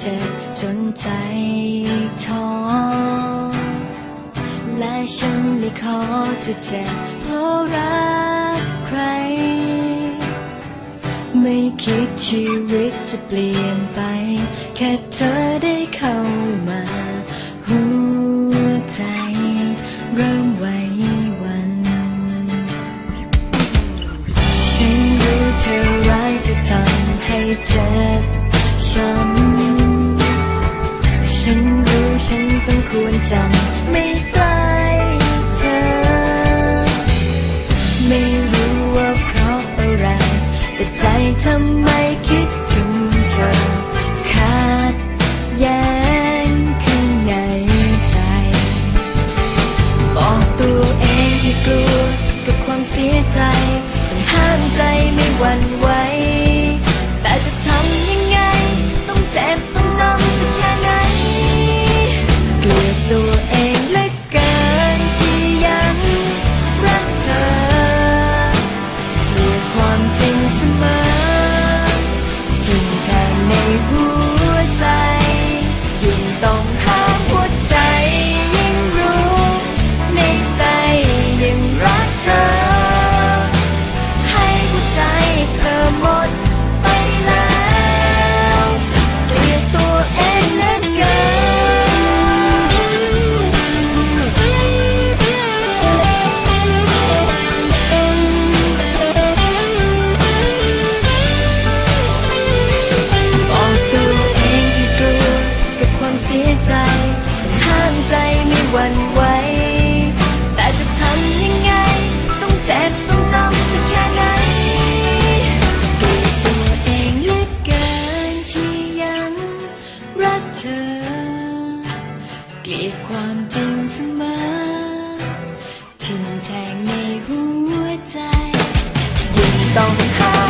เจ็บจนใจท้อและฉันไม่ขอจะเจ็บเพราะรักใคร ไม่คิดชีวิตจะเปลี่ยนไป แค่เธอได้เข้ามาหัวใจเริ่มไหวหวันฉันรู้เธอร้ายจะทำให้เจ็บช้ำ ควรจำไม่ใกลเธอ ไม่รู้ว่าเพราะอะไร แต่ใจทำไมคิดถึงเธอขาดแย้งข้างในใจ บอกตัวเองให้กลัวกับความเสียใจต้องห้ามใจไม่หวั่นไหว วันไหวแต่จะทำยังไง ต้องเจ็บต้องจำสักแค่ไหนกลีดตัวเองเลือเกินที่ยังรักเธอ เกลียดความจริงเสมอทิ้งแทงในหัวใจยิ่งต้องหา